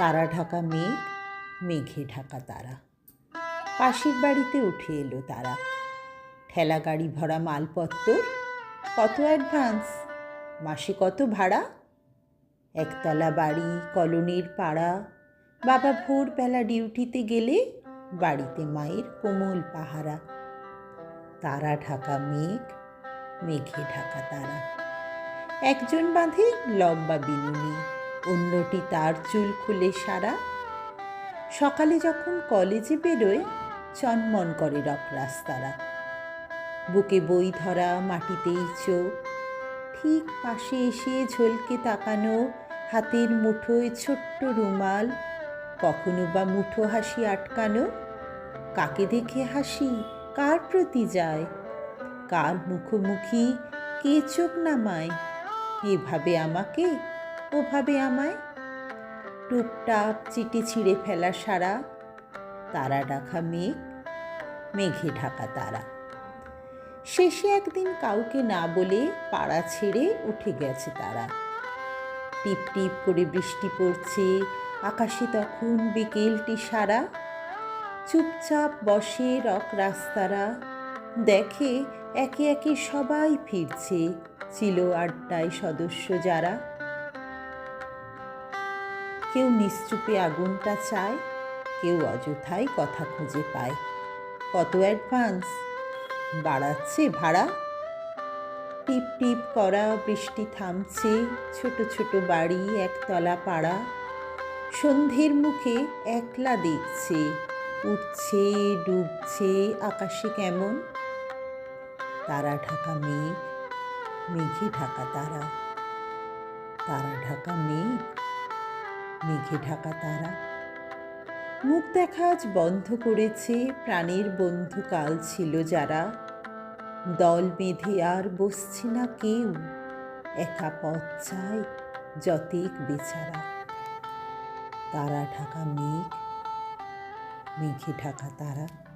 তারা ঢাকা মেঘ, মেঘে ঢাকা তারা। পাশের বাড়িতে উঠে এলো তারা। ঠেলা গাড়ি ভরা মালপত্র কত অ্যাডভান্স? মাসে কত ভাড়া? একতলা বাড়ি, কলোনির পাড়া। বাবা ভোরবেলা ডিউটিতে গেলে বাড়িতে মায়ের কোমল পাহারা। তারা ঢাকা মেঘ, মেঘে ঢাকা তারা। একজন বাঁধে লম্বা বিনুনি। অন্যটি তার চুল খুলে সারা। সকালে যখন কলেজে বেরোয়, চনমন করে রক রাস্তারা। বুকে বই ধরা, মাটিতেই চোখ। ঠিক পাশে এসে ঝলকে তাকানো, হাতের মুঠোয় ছোট্ট রুমাল। কখনো বা মুঠো হাসি আটকানো। কাকে দেখে হাসি? কার প্রতি যায়? কার মুখোমুখি? কে চোখ নামায়? এভাবে আমাকে ওভাবে আমায়। টুপটাপ চিটি ছিঁড়ে ফেলা সারা তারা ডাকা মেঘ, মেঘে ঢাকা তারা। শেষে একদিন কাউকে না বলে পাড়া ছেড়ে উঠে গেছে তারা। টিপ টিপ করে বৃষ্টি পড়ছে, আকাশে তখন বিকেলটি সারা। চুপচাপ বসে রক রাস্তারা। দেখে একে একে সবাই ফিরছে, ছিল আড্ডায় সদস্য যারা। কেউ নিশ্চুপে আগুনটা চায়, কেউ অযথাই কথা খুঁজে পায়। কত অ্যাডভান্স? বাড়াচ্ছে ভাড়া? টিপ টিপ করা, বৃষ্টি থামছে, ছোট ছোট বাড়ি, একতলা পাড়া। সন্ধ্যের মুখে একলা দেখছে, উঠছে, ডুবছে, আকাশে কেমন? তারা ঢাকা মেঘ, মেঘে ঢাকা তারা। তারা ঢাকা মেঘ। মেঘে ঢাকা তারা। মুখ দেখা আজ বন্ধ করেছে, প্রাণের বন্ধু কাল ছিল যারা। দল বেঁধে আর বসছে না কেউ, একা পথ চায় যতেক বেচারা। তারা ঢাকা মেঘ, মেঘে ঢাকা তারা।